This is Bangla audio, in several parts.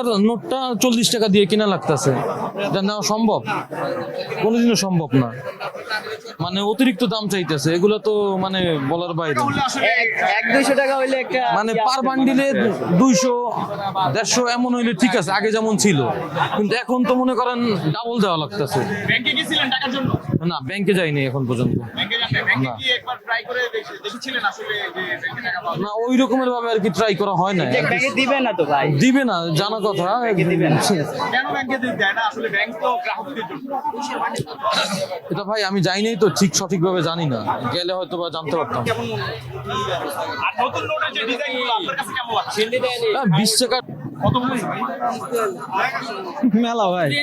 আর নোটটা চল্লিশ টাকা দিয়ে কিনা লাগতেছে। এটা নেওয়া সম্ভব? কোনোদিনও সম্ভব না। মানে অতিরিক্ত দাম চাইতেছে। এগুলো তো মানে বলার বাইরে। টাকা হইলে একটা মানে পার বান্ডিলে দুইশো দেড়শো এমন হইলে ঠিক আছে আগে যেমন ছিল। কিন্তু এখন তো মনে করেন ডাবল দেওয়া লাগতেছে। ব্যাংকে গেছিলেন টাকার জন্য? না ব্যাংকে যাইনি এখন পর্যন্ত। না। না ওই রকমের ভাবে আর কি ট্রাই করা হয় না দিবে না তো ভাই? দিবে না জানা কথা। দিবে না। কেন ব্যাংকে দিতে দেয় না? আসলে ব্যাংক তো গ্রাহকদের জন্য। এটা ভাই আমি যাইনি তো ঠিক সঠিকভাবে জানি না। গেলে হয়তো বা জানতে পারতাম। কেমন আর নতুন নোটের যে ডিজাইনগুলো আপনার কাছে কেমন লাগছে? হ্যাঁ, বিশ টাকা। মেলা ভাই। ভাই,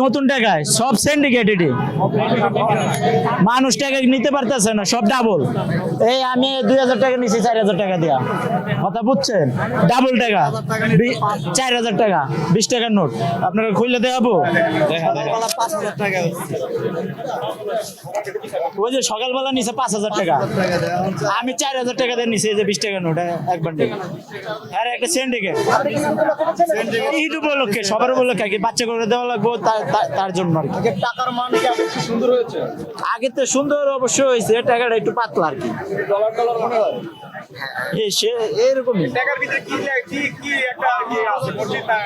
নতুন টাকায় সব সিন্ডিকেট এটি মানুষ টাকা নিতে পারতেছে না সব ডাবল এই আমি দুই হাজার টাকা নিছি চার হাজার টাকা দিয়া। কথা বুঝছেন? ডাবল টাকা চার হাজার টাকা বিশ টাকার নোট। আপনাকে খুললে দেখাবো? ওই যে সকালবেলা নিছে পাঁচ হাজার টাকা। আমি চার হাজার টাকা দিয়ে এই যে বিশ টাকার নোট এক বান্ডিল। আর একটা সিন্ডিকেট ঈদ উপলক্ষে সবার উপলক্ষে আর কি বাচ্চা করে দেওয়া লাগবো তার- জন্য আর কি। টাকার মান আগে সুন্দর হয়েছে? আগে তো সুন্দর অবশ্যই হয়েছে টাকাটা একটু পাতলা আর কি। ডলার ডলার মনে হয়? এই সে এরকমই। টাকার ভিতরে কি লে- কি কি একটা কি আছে মসজিদ না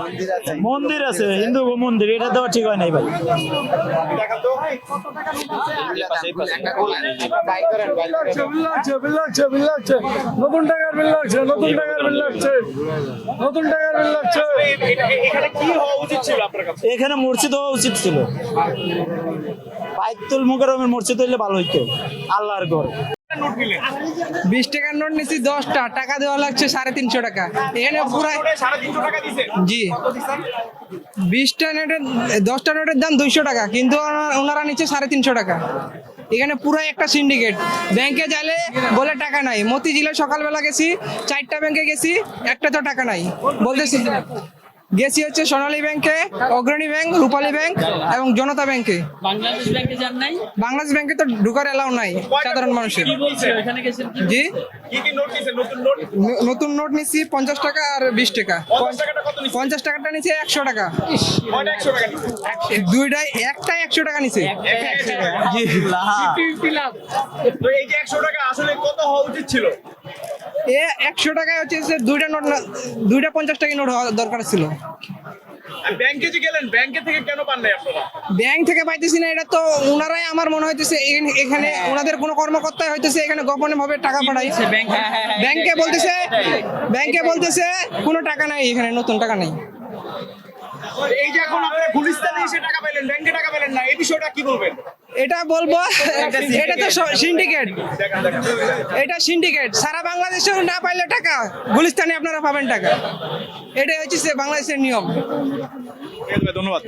মন্দির আছে। মন্দির আছে হিন্দু মন্দির এটা দেওয়া ঠিক হয় নাই ভাই। নতুন টাকার বিল লাগছে নতুন টাকার বিল লাগছে। নতুন টাকার বিল লাগছে। এ- এখানে কি হওয়া উচিত ছিল আপনার কাছে? এখানে মসজিদ হওয়া উচিত ছিল। বাইতুল মুকাররমের মসজিদ হইলে ভালো হইতো। আল্লাহর ঘর। বিশ টাকার নোট নিচ্ছি দশটা টাকা দেওয়া লাগছে সাড়ে তিনশো টাকা। এখানে দিছে। জি। বিশটা নোটের দশটা নোটের দাম দুইশো টাকা কিন্তু ওনা- ওনারা নিচ্ছে সাড়ে তিনশো টাকা। এখানে পুরো একটা সিন্ডিকেট ব্যাংকে গেলে বলে টাকা নাই। মতিঝিলে সকালবেলা গেছি চারটা ব্যাংকে গেছি একটা তো টাকা নাই। বলতেছি গেছি হচ্ছে সোনালী ব্যাংকে অগ্রণী ব্যাংক রূপালী ব্যাংক এবং জনতা ব্যাংকে। বাংলাদেশ ব্যাংকে যান নাই? বাংলাদেশ ব্যাংকে তো ঢুকার এলাও নাই সাধারণ মানুষের। কি বলছে? ওখানে গেছেন কি? জি? কি কি নোট নিছে নতুন নোট? ন- নতুন নোট নিচ্ছি পঞ্চাশ টাকা আর বিশ টাকা। পঞ্চাশ টাকাটা কত নিছে নিচে একশো টাকা। কয়টা একশো টাকা? নিছে দুইটাই একটাই একশো টাকা নিচে জি। তো এই যে একশো টাকা আসলে কত হওয়া উচিত ছিল? এ একশো টাকায় হচ্ছে যে দুইটা নোট না- দুইটা পঞ্চাশ টাকা নোট হওয়া দরকার ছিল। ব্যাংকে যে গেলেন ব্যাংকে থেকে কেন পান নাই আপনারা? ব্যাংক থেকে পাইতেছি না এটা তো ওনারাই আমার মনে হইতেছে এখানে- ওনাদের কোনো কর্মকর্তাই হইতেছে এখানে গোপনে ভাবে টাকা পাঠাই ব্যাংকে? ব্যাংকে বলতেছে ব্যাংকে বলতেছে কোনো টাকা নাই এখানে নতুন টাকা নাই। এই যে এখন আপনারা গুলিস্তানে এসে টাকা পেলেন ব্যাংকে টাকা পেলেন না এই বিষয়টা কি বলবেন? এটা বলব এটা তো সিন্ডিকেট এটা সিন্ডিকেট সারা বাংলাদেশে না পাইলে টাকা গুলিস্তানে আপনারা পাবেন টাকা। এটাই হচ্ছে সে বাংলাদেশের নিয়ম। ধন্যবাদ।